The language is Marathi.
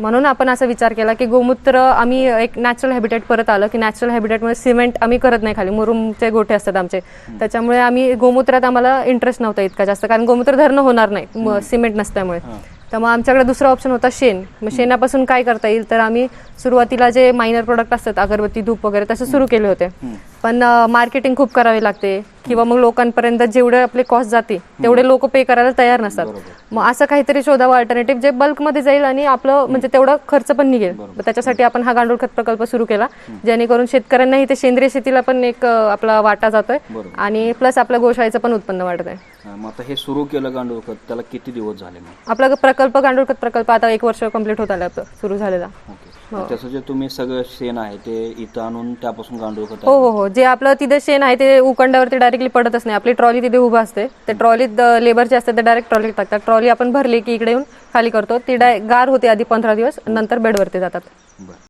म्हणून आपण असा विचार केला की गोमूत्र आम्ही एक नॅचरल हॅबिटेट परत आलं की नॅचरल हॅबिटेटमध्ये सिमेंट आम्ही करत नाही खाली. मुरुमचे गोठे असतात आमचे. त्याच्यामुळे आम्ही गोमूत्रात आम्हाला इंटरेस्ट नव्हता इतका जास्त. कारण गोमूत्र धरणं होणार नाही. सिमेंट नसल्यामुळे. त्यामुळे आमच्याकडे दुसरा ऑप्शन होता शेण. मग शेणापासून काय करता येईल? तर आम्ही सुरुवातीला जे मायनर प्रोडक्ट असतात अगरबत्ती धूप वगैरे तसे सुरू केले होते. पण मार्केटिंग खूप करावी लागते. किंवा मग लोकांपर्यंत जेवढे आपले कॉस्ट जाते तेवढे लोक पे करायला तयार नसतात. मग असं काहीतरी शोधावं अल्टरनेटिव्ह जे बल्कमध्ये जाईल आणि आपलं म्हणजे तेवढा खर्च पण निघेल. त्याच्यासाठी आपण हा गांडूळ खत प्रकल्प सुरू केला जेणेकरून शेतकऱ्यांनाही ते सेंद्रिय शेतीला पण एक आपला वाटा जातोय. आणि प्लस आपल्या गोशाळेचं पण उत्पन्न वाढत आहे हा, हे सुरू केलं गांडूळ खत त्याला किती दिवस झाले आपला प्रकल्प गांडूळ खत प्रकल्प आता एक वर्ष कंप्लीट होत आला सुरू झालेला. त्याचं जे तुम्ही सगळं शेण आहे ते इथं आणून त्यापासून गांडूळ खत हो हो हो. जे आपलं तिथे शेण आहे ते उकंडावरती डायरेक्टली पडतच नाही आपली ट्रॉली तिथे उभं असते. त्या ट्रॉलीत लेबर जे असतात ते डायरेक्ट ट्रॉलीत टाकतात. ट्रॉली आपण भरली की इकडे येऊन खाली करतो. ती डाय गार होते आधी पंधरा दिवस नंतर बेडवरती जातात. बरं.